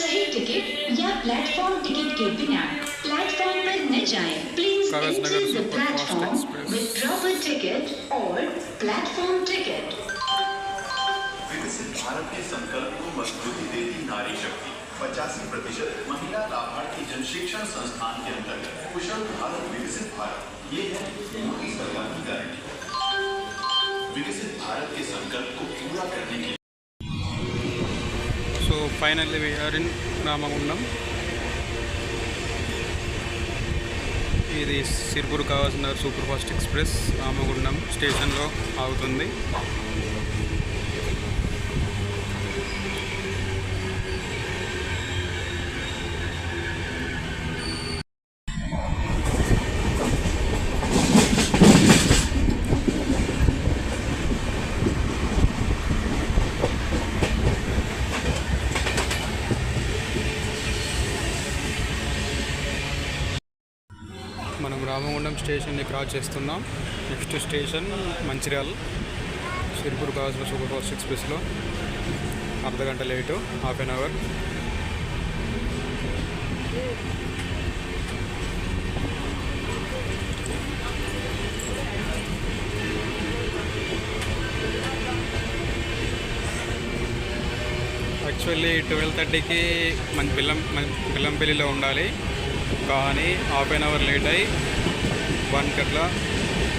सही टिकट या platform ticket के बिना प्लेटफॉर्म पर न जाएँ। Please enter the platform with proper ticket और प्लेटफॉर्म टिकट विकसित भारत के संकल्प को मजबूती देती नारी शक्ति। पचासी प्रतिशत महिला लाभार्थी जन शिक्षण संस्थान के अंतर्गत कुशल भारत विकसित भारत। ये है मोदी सरकार की गारंटी। विकसित भारत के संकल्प को पूरा करने के ఫైనల్లీ వీఆర్ ఇన్ రామగుండం. ఇది సిర్పూర్ కావాల్సిన సూపర్ ఫాస్ట్ ఎక్స్ప్రెస్ రామగుండం స్టేషన్లో ఆగుతుంది. మనం రామగుండం స్టేషన్ని క్రాస్ చేస్తున్నాం. నెక్స్ట్ స్టేషన్ మంచిర్యాల్ సిరిపూర్ కావాల్సిన సూపర్ ఫాస్ట్ ఎక్స్ప్రెస్లో. అర్ధ గంట late half an hour. Actually twelve థర్టీకి మన బిల్లం మన ఉండాలి. కానీ హాఫ్ అన్ అవర్ లేట్ అయ్యి వన్ కట్ల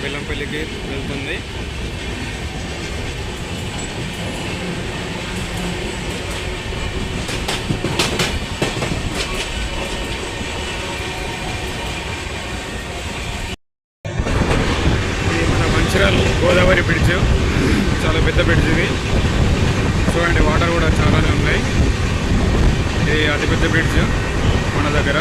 బెల్లంపల్లికి వెళ్తుంది. మన మంచిర్యాల గోదావరి బ్రిడ్జ్. చాలా పెద్ద బ్రిడ్జ్ ఇది. చూడండి వాటర్ కూడా చాలానే ఉన్నాయి. ఇది అతిపెద్ద బ్రిడ్జ్ మన దగ్గర.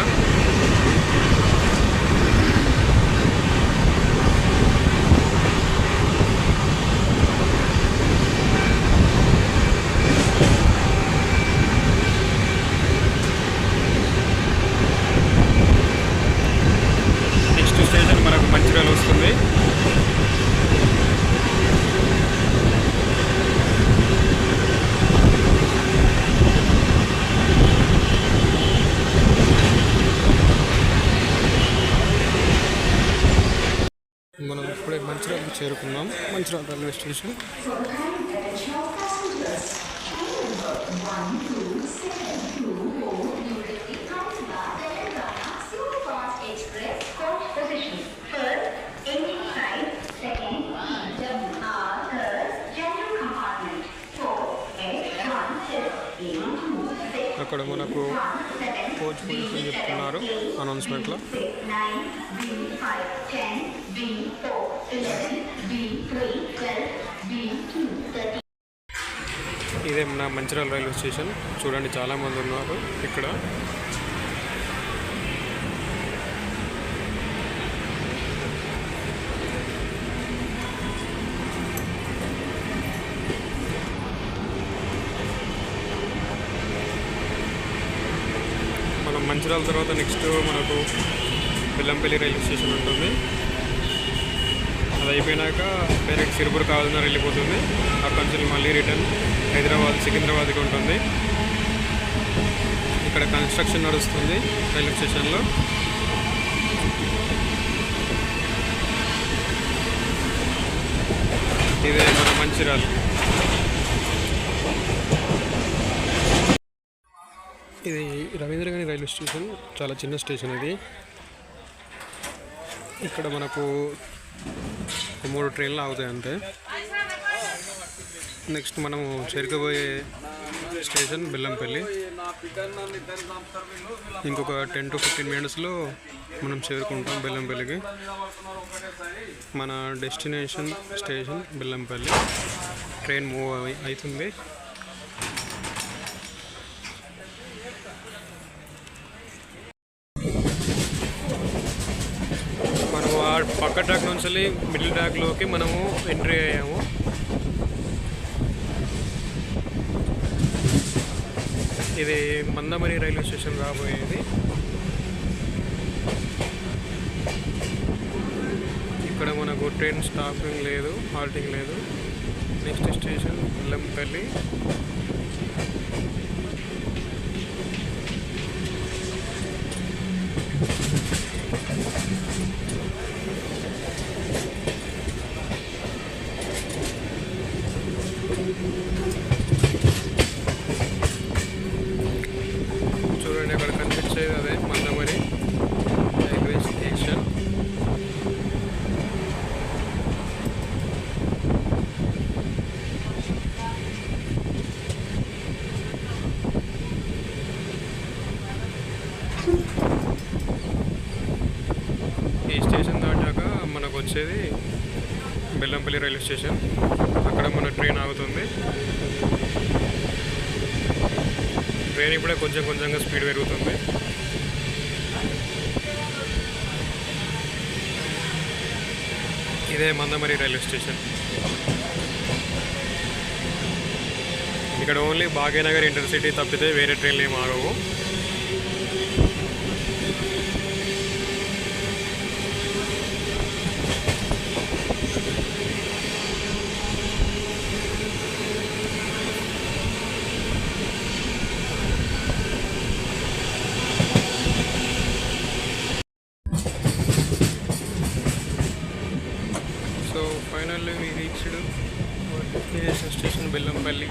నెక్స్ట్ మనకు మంచిర్యాల వస్తుంది. మనం ఇప్పుడే మంచిర్యాలకు చేరుకున్నాం. Mancherial railway station. ఇక్కడ మనకు కోచ్ పొజిషన్ చెప్తున్నారు అనౌన్స్మెంట్లో. ఇదే మన మంచిర్యాల రైల్వే స్టేషన్. చూడండి చాలా మంది ఉన్నారు ఇక్కడ. మంచిర్యాల తర్వాత నెక్స్ట్ మనకు బెల్లంపల్లి రైల్వే స్టేషన్ ఉంటుంది. అది అయిపోయినాక డైరెక్ట్ సిరుపూర్ కావాలన్నా వెళ్ళిపోతుంది. అక్కడి నుంచి మళ్ళీ రిటర్న్ హైదరాబాద్ సికింద్రాబాద్కి ఉంటుంది. ఇక్కడ కన్స్ట్రక్షన్ నడుస్తుంది రైల్వే స్టేషన్లో. ఇదే మన మంచిర్యాల. ఇది రవీంద్ర రైల్వే స్టేషన్ చాలా చిన్న స్టేషన్ ఇది. ఇక్కడ మనకు మూడు ట్రైన్లు ఆగుతాయి అంతే. నెక్స్ట్ మనము చేరుకోబోయే స్టేషన్ బెల్లంపల్లి. ఇంకొక టెన్ టు ఫిఫ్టీన్ మినిట్స్లో మనం చేరుకుంటాం బెల్లంపల్లికి. మన destination station Bellampalli. Train move అవుతుంది మనం ఆ పక్క ట్రాక్ నుంచి మిడిల్ ట్రాక్లోకి మనము ఎంట్రీ అయ్యాము. ఇది మందమరి రైల్వే స్టేషన్ రాబోయేది. ఇక్కడ మనకు ట్రైన్ స్టాపింగ్ లేదు హాల్టింగ్ లేదు. నెక్స్ట్ స్టేషన్ బెల్లంపల్లి స్టేషన్ దాటాక మనకు వచ్చేది బెల్లంపల్లి రైల్వే స్టేషన్. అక్కడ మన ట్రైన్ ఆగుతుంది. ట్రైన్ ఇప్పుడే కొంచెం కొంచెంగా స్పీడ్ పెరుగుతుంది. ఇదే మందమరి రైల్వే స్టేషన్. ఇక్కడ ఓన్లీ భాగ్యనగర్ ఇంటర్సిటీ తప్పితే వేరే ట్రైన్లు ఏమి ఆగవు. So finally reached destination station Bellampalli.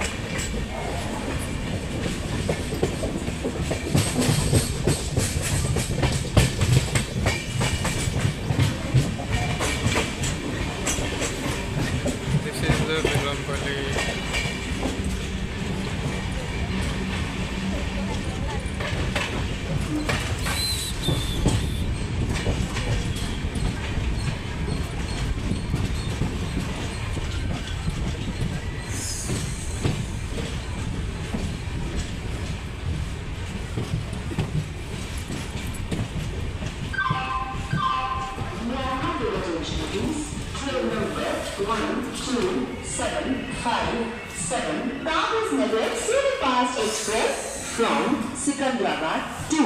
Kagas Nagar Superfast Express from Secunderabad to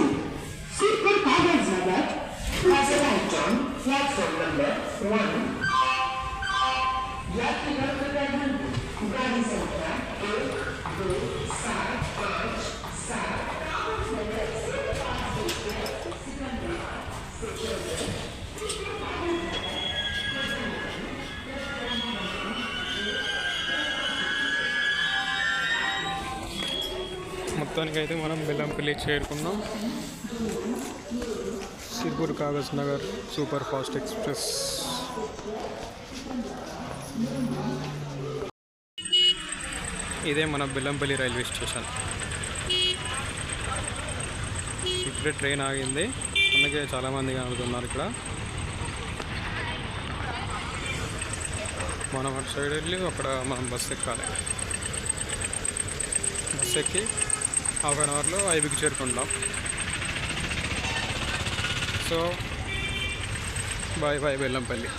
Super Kagas Nagar has arrived on platform number one. यात्रीगण कृपया ध्यान दें गाड़ी संख्या एक दो सात पाँच सात कागज नगर सुपरफास्ट एक्सप्रेस सिकंदराबाद మొత్తానికి అయితే మనం బెల్లంపల్లి చేరుకున్నాం. Sirpur Kagaz Nagar super fast express. ఇదే మన బెల్లంపల్లి రైల్వే స్టేషన్. ఇప్పుడే ట్రైన్ ఆగింది. అందుకే చాలామంది కనుగుతున్నారు ఇక్కడ. మనం అటు సైడ్ వెళ్ళి అక్కడ మనం బస్సు ఎక్కాలి. బస్సు ఎక్కి హాఫ్ అన్ అవర్లో ఐబీకి చేరుకుంటాం. So bye bye Bellampalli.